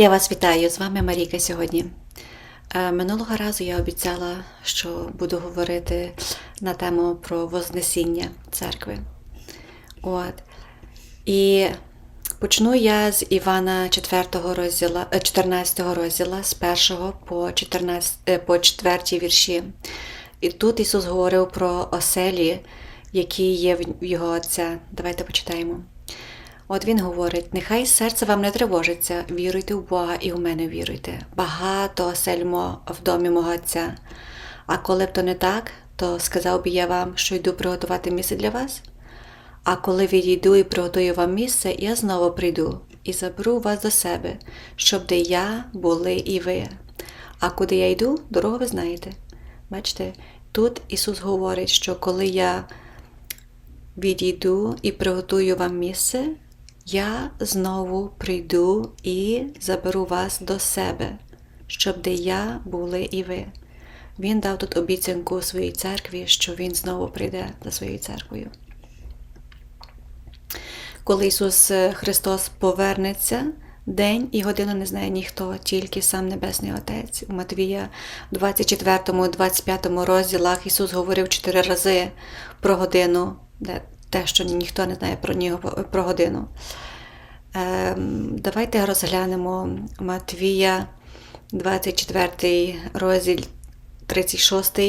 Я вас вітаю, з вами Марійка сьогодні. Е, Минулого разу я обіцяла, що буду говорити на тему про Вознесіння церкви. От. І почну я з Івана 4 розділа, е, 14 розділа з 1 по 14, е, по 4 вірші. І тут Ісус говорив про оселі, які є в його Отця. Давайте почитаємо. От він говорить: нехай серце вам не тривожиться, віруйте в Бога і в мене віруйте. Багато осель мо в домі мого Отця. А коли б то не так, то сказав би я вам, що йду приготувати місце для вас. А коли відійду і приготую вам місце, я знову прийду і заберу вас до себе, щоб де я були і ви. А куди я йду, дорогу ви знаєте. Бачите, тут Ісус говорить, що коли я відійду і приготую вам місце, я знову прийду і заберу вас до себе, щоб де я були і ви. Він дав тут обіцянку своїй церкві, що Він знову прийде за своєю церквою. Коли Ісус Христос повернеться, день і годину не знає ніхто, тільки сам Небесний Отець. У Матвія 24-25 розділах Ісус говорив чотири рази про годину, де те, що ніхто не знає про нього про годину. Ем, Давайте розглянемо Матвія 24 розділ 36,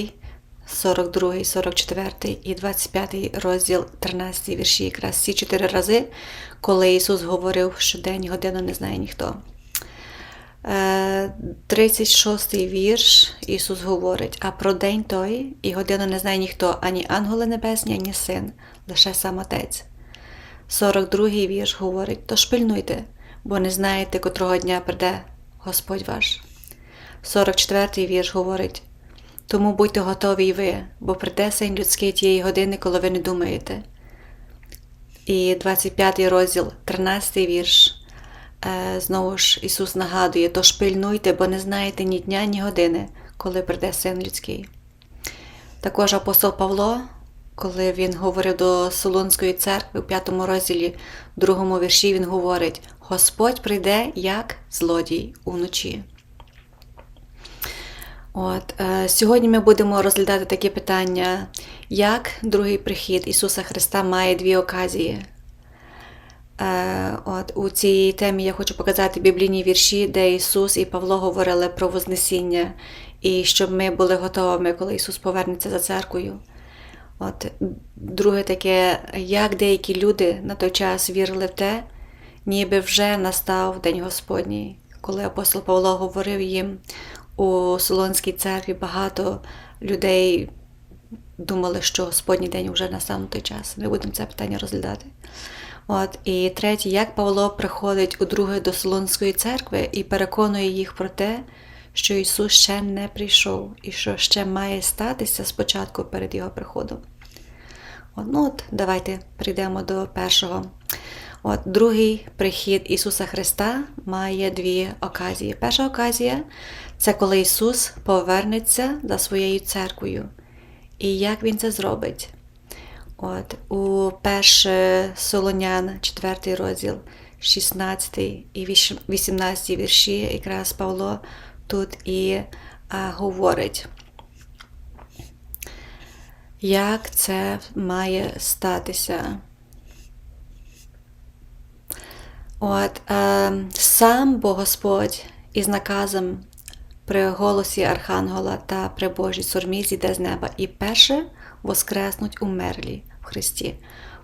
42, 44 і 25 розділ 13 вірші. Якраз ці чотири рази, коли Ісус говорив, що день годину не знає ніхто. 36 вірш Ісус говорить, а про день той і годину не знає ніхто, ані ангели небесні, ані син, лише сам Отець. 42 вірш говорить, тож пильнуйте, бо не знаєте, котрого дня прийде Господь ваш. 44-й вірш говорить, тому будьте готові й ви, бо прийде син людський тієї години, коли ви не думаєте. І 25 розділ, 13 вірш. Знову ж Ісус нагадує, тож пильнуйте, бо не знаєте ні дня, ні години, коли прийде син людський. Також апостол Павло, коли він говорив до Солонської церкви у п'ятому розділі, другому вірші, він говорить: Господь прийде як злодій уночі. От, е, Сьогодні ми будемо розглядати такі питання, як другий прихід Ісуса Христа має дві оказії. Е, от, У цій темі я хочу показати біблійні вірші, де Ісус і Павло говорили про Вознесіння, і щоб ми були готовими, коли Ісус повернеться за церквою. От, Друге таке, як деякі люди на той час вірили в те, ніби вже настав День Господній. Коли апостол Павло говорив їм у Солонській церкві, багато людей думали, що Господній день вже настав на той час. Ми будемо це питання розглядати. От, І третє, як Павло приходить у друге до Солонської церкви і переконує їх про те, що Ісус ще не прийшов і що ще має статися спочатку перед Його приходом. От, ну от, Давайте прийдемо до першого. От, Другий прихід Ісуса Христа має дві оказії. Перша оказія це коли Ісус повернеться за своєю церквою. І як Він це зробить? От, У 1 Солонян, 4 розділ, 16 і 18 вірші, якраз Павло тут і а, говорить, як це має статися. От, а, Сам Бог Господь із наказом при голосі Архангела та при Божій сурмі зійде з неба і перше воскреснуть умерлі в Христі.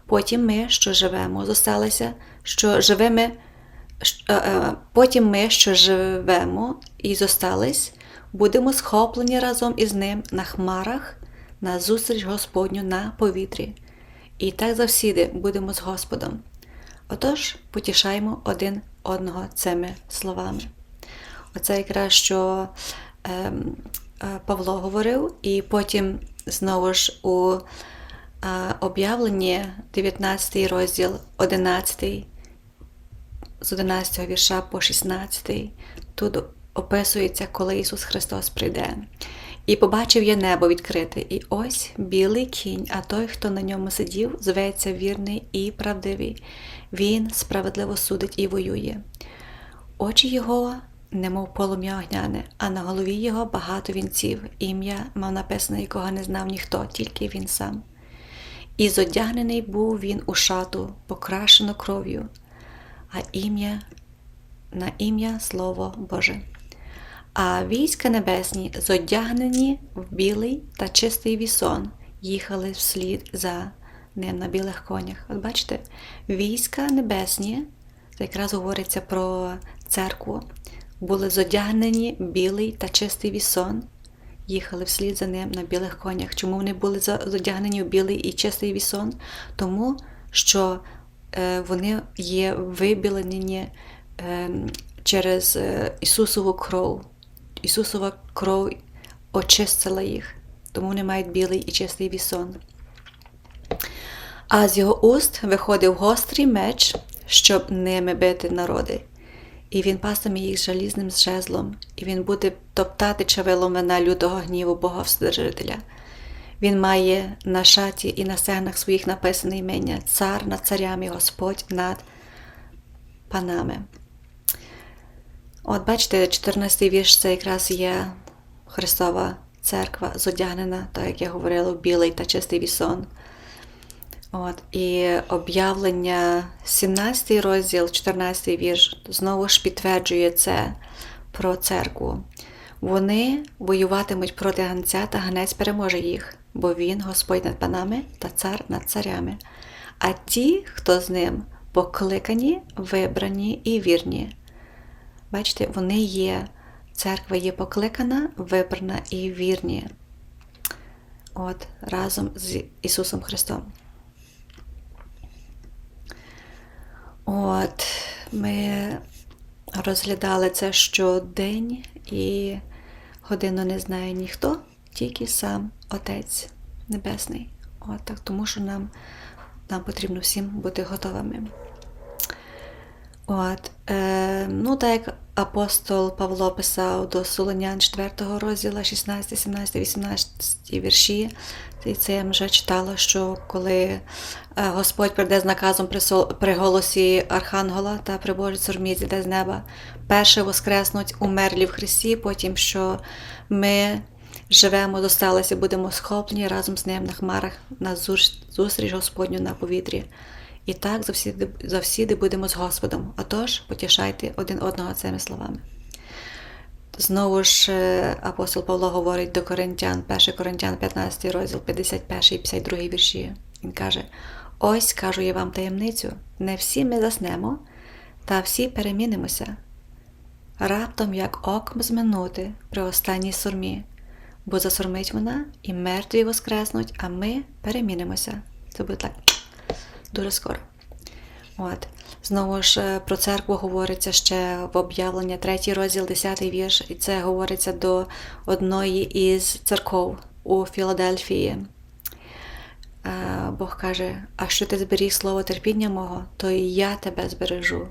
Потім ми, що живемо, зосталися, що живими, потім ми, що живемо і зостались, будемо схоплені разом із ним на хмарах, на зустріч Господню на повітрі. І так завсіди будемо з Господом. Отож, потішаємо один одного цими словами. Оце якраз що е, Павло говорив, і потім знову ж у е, об'явленні 19 розділ 11, з 11 вірша по 16, тут описується, коли Ісус Христос прийде. І побачив я небо відкрите, і ось білий кінь, а той, хто на ньому сидів, зветься вірний і правдивий. Він справедливо судить і воює. очі його, немов полум'я огняне, а на голові його багато вінців. Ім'я мав написане, якого не знав ніхто, тільки він сам. І зодягнений був він у шату, покрашено кров'ю, а ім'я на ім'я Слово Боже. А війська небесні, зодягнені в білий та чистий вісон, їхали вслід за ним на білих конях. От бачите, війська небесні, це якраз говориться про церкву, були зодягнені в білий та чистий вісон, їхали вслід за ним на білих конях. Чому вони були зодягнені в білий і чистий вісон? Тому що вони є вибілені е, через е, Ісусову кров. Ісусова кров очистила їх, тому вони мають білий і чистий вісон. А з його уст виходив гострий меч, щоб ними бити народи. І він пастиме їх жалізним жезлом, і він буде топтати чавилом вина лютого гніву Бога Вседержителя. Він має на шаті і на стегнах своїх написане імення Цар над царями, Господь над панами. От, бачите, 14 й вірш це якраз є Христова церква, зодягнена, так як я говорила, в білий та чистий вісон. От, І об'явлення 17 розділ, 14 вірш, знову ж підтверджує це про церкву. Вони воюватимуть проти ганця, та ганець переможе їх, бо він Господь над панами та цар над царями. А ті, хто з ним, покликані, вибрані і вірні. Бачите, вони є, церква є покликана, вибрана і вірні. От, разом з Ісусом Христом. От, ми розглядали це щодень і годину не знає ніхто, тільки сам Отець Небесний. От так, Тому що нам нам потрібно всім бути готовими. От, е, Ну, так як апостол Павло писав до Солонян 4 розділу, 16, 17, 18 вірші, і це я вже читала, що коли е, Господь прийде з наказом при голосі Архангела та при Божій сурмі зійде з неба, перше воскреснуть умерлі в Христі, потім що ми живемо, досталися, будемо схоплені разом з ним на хмарах на зустріч Господню на повітрі. І так завсіди, завсіди будемо з Господом. Отож, потішайте один одного цими словами. Знову ж е, апостол Павло говорить до Коринтян, 1 Коринтян, 15 розділ, 51 і 52 вірші. Він каже: Ось кажу я вам таємницю, не всі ми заснемо, та всі перемінимося. Раптом, як оком зминути при останній сурмі, бо засурмить вона, і мертві воскреснуть, а ми перемінимося. Це буде так дуже скоро. От. Знову ж е, про церкву говориться ще в об'явлення, 3 розділ, 10 вірш, і це говориться до одної із церков у Філадельфії. Е, Бог каже: А що ти зберіг слово терпіння мого, то і я тебе збережу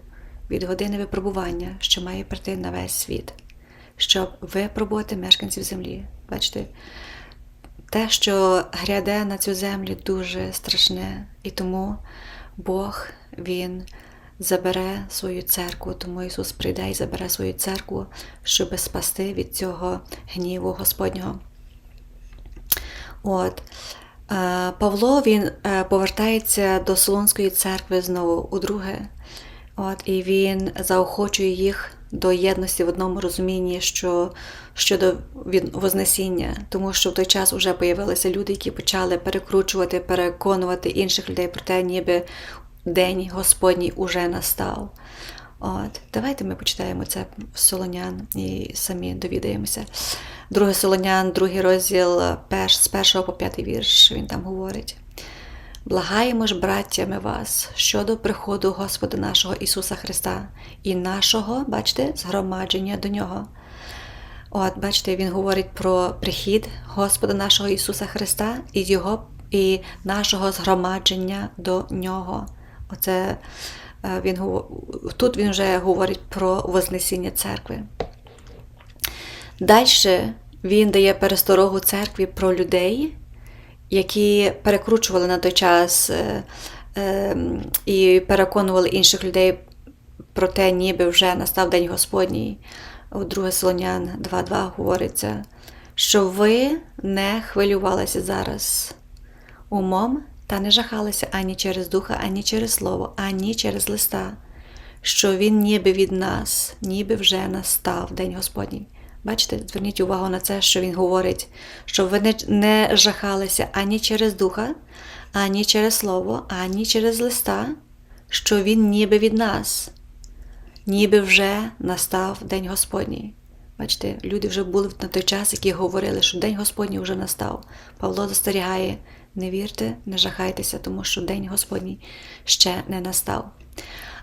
від години випробування, що має прийти на весь світ, щоб випробувати мешканців землі. Бачите, те, що гряде на цю землю, дуже страшне, і тому Бог Він забере свою церкву, тому Ісус прийде і забере свою церкву, щоб спасти від цього гніву Господнього. От. Е, Павло він е, повертається до Солонської церкви знову удруге. От, І він заохочує їх до єдності в одному розумінні що, щодо Вознесіння, тому що в той час вже з'явилися люди, які почали перекручувати, переконувати інших людей про те, ніби День Господній уже настав. От, Давайте ми почитаємо це Солонян і самі довідаємося. Друге Солонян, другий розділ, перш, з першого по п'ятий вірш, він там говорить. Благаємо ж, браттями вас, щодо приходу Господа нашого Ісуса Христа і нашого, бачите, згромадження до Нього. От, бачите, Він говорить про прихід Господа нашого Ісуса Христа і Його, і нашого згромадження до Нього. Оце е, він Тут він вже говорить про Вознесіння церкви. Далі він дає пересторогу церкві про людей, які перекручували на той час е, е, і переконували інших людей про те, ніби вже настав День Господній. У 2 Солонян 2.2 говориться, що ви не хвилювалися зараз умом та не жахалися ані через духа, ані через слово, ані через листа, що він ніби від нас, ніби вже настав День Господній. Бачите, зверніть увагу на це, що він говорить, що ви не жахалися ані через духа, ані через слово, ані через листа, що він ніби від нас, ніби вже настав День Господній. Бачите, люди вже були на той час, які говорили, що День Господній вже настав. Павло застерігає, не вірте, не жахайтеся, тому що День Господній ще не настав.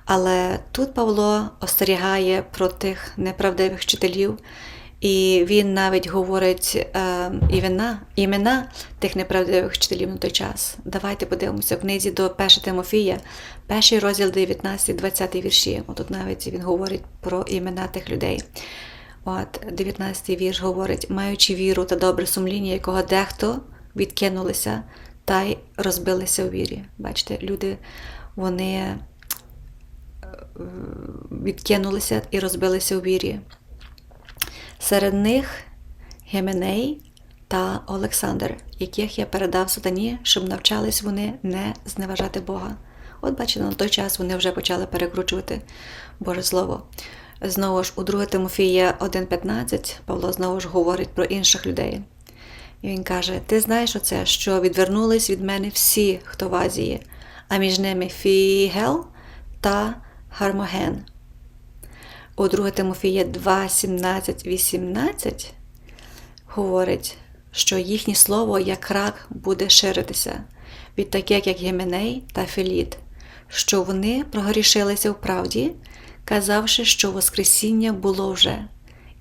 Але тут Павло остерігає про тих неправдивих вчителів, і він навіть говорить е, імена, імена тих неправдивих вчителів на той час. Давайте подивимося в книзі до 1 Тимофія, перший розділ 19-20 вірші. Отут навіть він говорить про імена тих людей. От 19 вірш говорить, маючи віру та добре сумління, якого дехто відкинулися та й розбилися у вірі. Бачите, люди вони е, відкинулися і розбилися у вірі. Серед них Геменей та Олександр, яких я передав сатані, щоб навчались вони не зневажати Бога. От бачите, на той час вони вже почали перекручувати Боже Слово. Знову ж у 2 Тимофія 1,15 Павло знову ж говорить про інших людей. І він каже: Ти знаєш оце, що відвернулись від мене всі, хто в Азії, а між ними Фігел та Гармоген. У 2 Тимофія 2, 17, 18 говорить, що їхнє слово як рак буде ширитися від таких, як Гіменей та Філіт, що вони прогрішилися в правді, казавши, що Воскресіння було вже,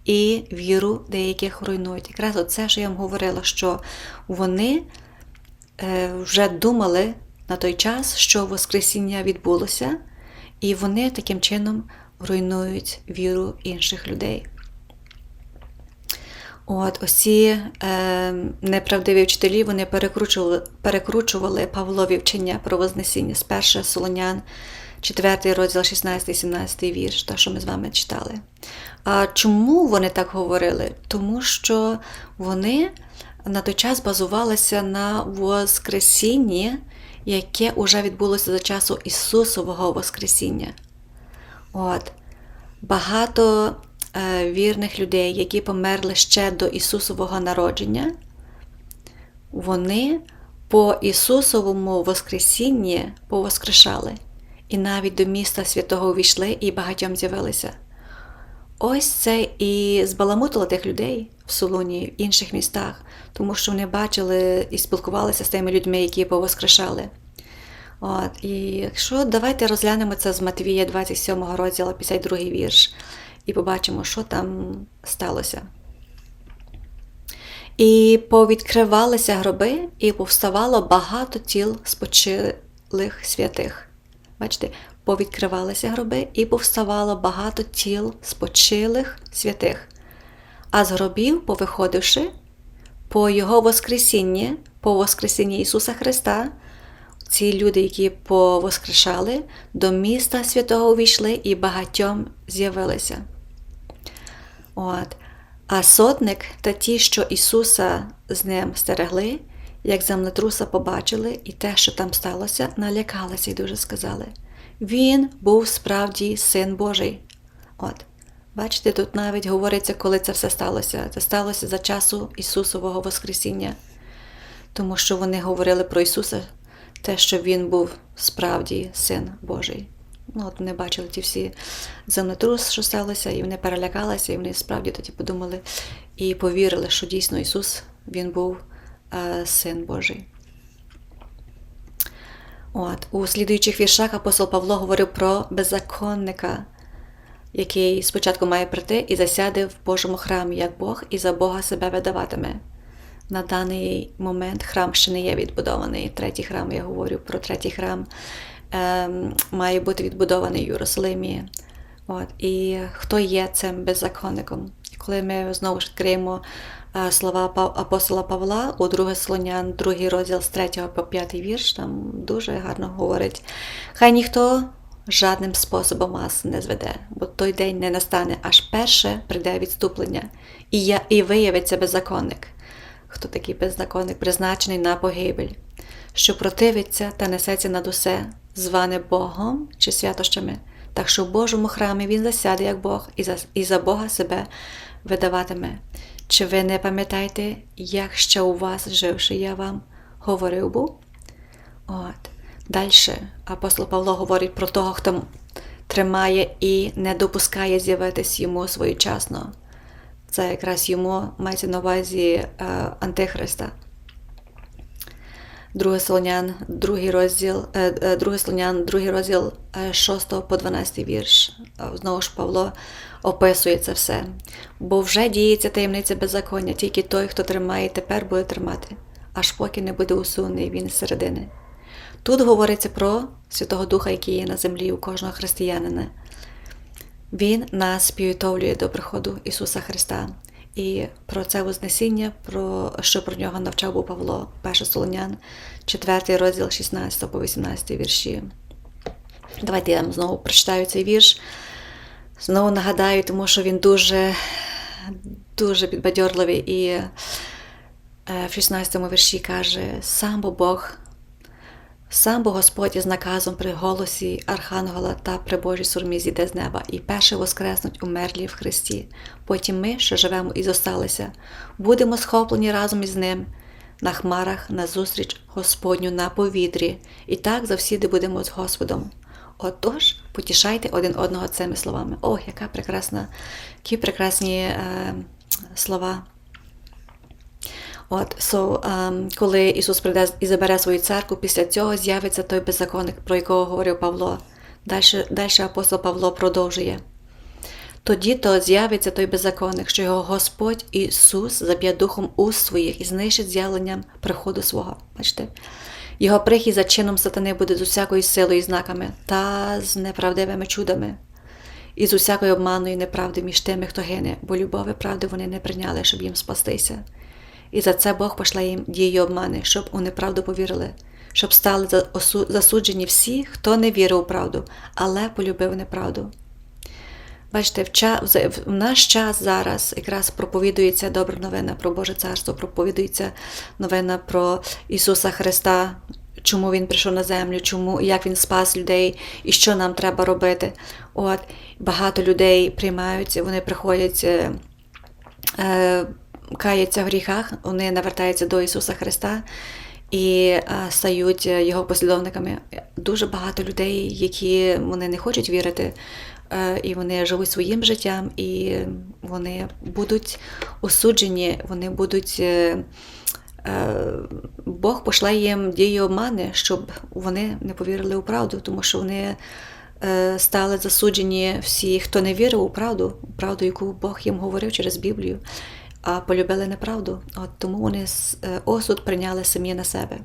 і віру деяких руйнують. Якраз оце, що я вам говорила, що вони е, вже думали на той час, що Воскресіння відбулося, і вони таким чином руйнують віру інших людей. От ці е, неправдиві вчителі вони перекручували перекручували Павлові вчення про Вознесіння з 1 Солонян, 4 розділ 16-17 вірш, те, що ми з вами читали. А чому вони так говорили? Тому що вони на той час базувалися на Воскресінні, яке вже відбулося за часу Ісусового Воскресіння. От. Багато е, вірних людей, які померли ще до Ісусового народження, вони по Ісусовому Воскресінні повоскрешали. І навіть до міста святого увійшли і багатьом з'явилися. Ось це і збаламутило тих людей в Солуні, в інших містах, тому що вони бачили і спілкувалися з тими людьми, які повоскрешали. От, І якщо давайте розглянемо це з Матвія 27 розділу, 52 вірш, і побачимо, що там сталося. І повідкривалися гроби, і повставало багато тіл спочилих святих. Бачите, повідкривалися гроби, і повставало багато тіл спочилих святих. А з гробів, повиходивши, по Його Воскресінні, по Воскресінні Ісуса Христа, ці люди, які повоскрешали, до міста святого увійшли і багатьом з'явилися. От. А сотник та ті, що Ісуса з ним стерегли, як землетруса побачили, і те, що там сталося, налякалися і дуже сказали: Він був справді син Божий. От. Бачите, тут навіть говориться, коли це все сталося. Це сталося за часу Ісусового Воскресіння, тому що вони говорили про Ісуса те, що він був справді син Божий. Ну, от Вони бачили ті всі землетрус, що сталося, і вони перелякалися, і вони справді тоді подумали і повірили, що дійсно Ісус Він був е, син Божий. От, У слідуючих віршах апостол Павло говорив про беззаконника, який спочатку має прийти і засяде в Божому храмі, як Бог, і за Бога себе видаватиме на даний момент храм ще не є відбудований. Третій храм, я говорю про третій храм, е, має бути відбудований в Єрусалимі. От. І хто є цим беззаконником? Коли ми знову ж відкриємо е, слова апостола Павла у 2 Слонян, другий розділ з 3 по 5 вірш, там дуже гарно говорить. Хай ніхто жадним способом вас не зведе, бо той день не настане, аж перше прийде відступлення, і, я, і виявиться беззаконник. Хто такий беззаконник, призначений на погибель, що противиться та несеться над усе, зване Богом чи святощами, так що в Божому храмі він засяде як Бог і за, і за Бога себе видаватиме. Чи ви не пам'ятаєте, як ще у вас, живши, я вам говорив був? От. Далі апостол Павло говорить про того, хто тримає і не допускає з'явитись йому своєчасно. Це якраз йому мається на увазі е, Антихриста. Друге Солонян, другий розділ, е, е, Друге Солонян, другий розділ е, 6 по 12 вірш. Знову ж Павло описує це все. Бо вже діється таємниця беззаконня, тільки той, хто тримає, тепер буде тримати, аж поки не буде усунений він з середини. Тут говориться про Святого Духа, який є на землі у кожного християнина. Він нас співвітовлює до приходу Ісуса Христа. І про це Вознесіння, про що про нього навчав був Павло, 1 Солонян, 4 розділ 16 по 18 вірші. Давайте я вам знову прочитаю цей вірш. Знову нагадаю, тому що він дуже, дуже підбадьорливий. І е, в 16 вірші каже: сам Бог Сам бо Господь із наказом при голосі Архангела та при Божій сурмі зійде з неба, і перше воскреснуть умерлі в Христі. Потім ми, що живемо і зосталися, будемо схоплені разом із ним на хмарах назустріч Господню на повітрі, і так завсіди будемо з Господом. Отож, потішайте один одного цими словами. Ох, яка прекрасна, які прекрасні е, слова. От, so, um, коли Ісус прийде і забере свою церкву, після цього з'явиться той беззаконник, про якого говорив Павло. Далі, далі апостол Павло продовжує. Тоді то з'явиться той беззаконник, що його Господь Ісус заб'є духом уст своїх і знищить з'явленням приходу свого. Бачите? Його прихід за чином сатани буде з усякою силою і знаками та з неправдивими чудами, і з усякою обманою неправди між тими, хто гине, бо любові правди вони не прийняли, щоб їм спастися. І за це Бог пошле їм дії обмани, щоб у неправду повірили, щоб стали засуджені всі, хто не вірив у правду, але полюбив неправду. Бачите, в, час, в наш час зараз якраз проповідується добра новина про Боже Царство, проповідується новина про Ісуса Христа, чому Він прийшов на землю, чому, як Він спас людей і що нам треба робити. От, Багато людей приймаються, вони приходять. Е, е, каються в гріхах, вони навертаються до Ісуса Христа і стають Його послідовниками. Дуже багато людей, які вони не хочуть вірити, і вони живуть своїм життям, і вони будуть осуджені, вони будуть. Е, е, Бог пошле їм дії обмани, щоб вони не повірили у правду, тому що вони е, стали засуджені всі, хто не вірив у правду, правду, яку Бог їм говорив через Біблію а полюбили неправду, От тому вони е, осуд прийняли самі на себе.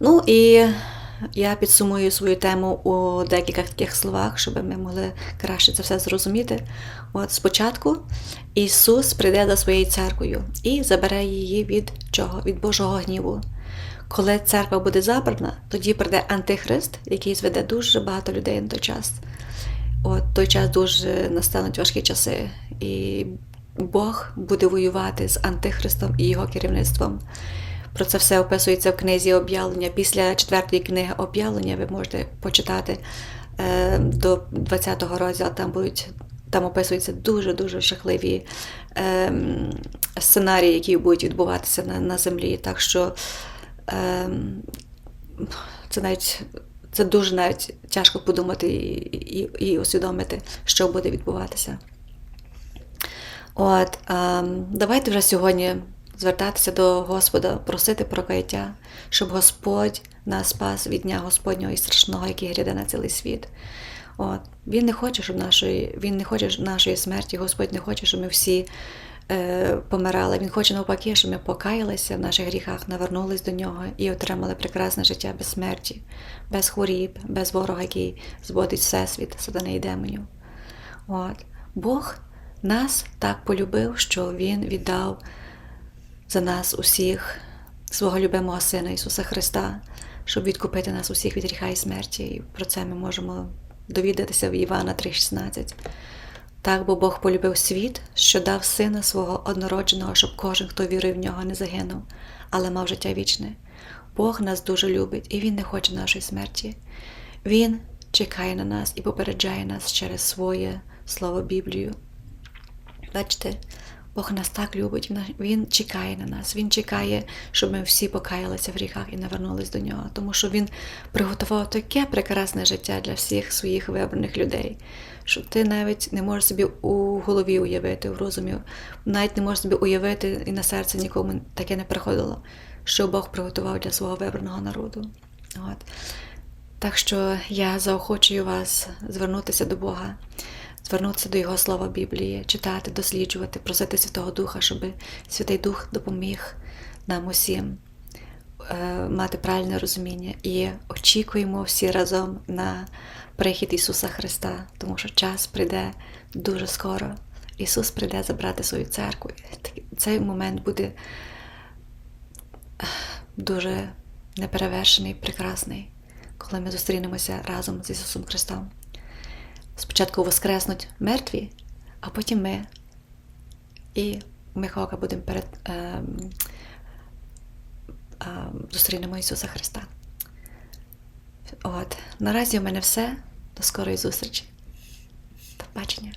Ну і я підсумую свою тему у декількох таких словах, щоб ми могли краще це все зрозуміти. От Спочатку Ісус прийде за своєю церквою і забере її від чого? Від Божого гніву. Коли церква буде забрана, тоді прийде Антихрист, який зведе дуже багато людей на той час. От той час дуже настануть важкі часи, і Бог буде воювати з Антихристом і його керівництвом. Про це все описується в книзі об'явлення. Після четвертої книги об'явлення ви можете почитати е, до 20-го розділу. Там будуть там описуються дуже-дуже жахливі е, сценарії, які будуть відбуватися на на землі. Так що е, це навіть це дуже навіть тяжко подумати і, і, і усвідомити, що буде відбуватися. От, а, Давайте вже сьогодні звертатися до Господа, просити прокаяття, щоб Господь нас спас від дня Господнього і страшного, який гряде на цілий світ. От. Він не хоче, щоб нашої, Він не хоче нашої смерті, Господь не хоче, щоб ми всі е, помирали. Він хоче навпаки, щоб ми покаялися в наших гріхах, навернулись до нього і отримали прекрасне життя без смерті, без хворіб, без ворога, який зводить всесвіт, сатани і демонів. От. Бог нас так полюбив, що Він віддав за нас усіх свого любимого Сина Ісуса Христа, щоб відкупити нас усіх від гріха і смерті. І про це ми можемо довідатися в Івана 3,16. Так, бо Бог полюбив світ, що дав сина свого однородженого, щоб кожен, хто вірив в нього, не загинув, але мав життя вічне. Бог нас дуже любить, і Він не хоче нашої смерті. Він чекає на нас і попереджає нас через своє слово Біблію. Бачите, Бог нас так любить, Він- чекає на нас, Він чекає, щоб ми всі покаялися в гріхах і навернулись до нього, тому що Він приготував таке прекрасне життя для всіх своїх вибраних людей, що ти навіть не можеш собі у голові уявити, в розумі, навіть не можеш собі уявити, і на серце нікому таке не приходило, що Бог приготував для свого вибраного народу. От. Так що я заохочую вас звернутися до Бога, звернутися до Його слова Біблії, читати, досліджувати, просити Святого Духа, щоб Святий Дух допоміг нам усім е, мати правильне розуміння і очікуємо всі разом на прихід Ісуса Христа, тому що час прийде дуже скоро. Ісус прийде забрати свою церкву. Цей момент буде дуже неперевершений, прекрасний, коли ми зустрінемося разом з Ісусом Христом. Спочатку воскреснуть мертві, а потім ми. І ми хока будемо перед ем, ем, зустрінемо Ісуса Христа. От. Наразі у мене все. До скорої зустрічі. До бачення.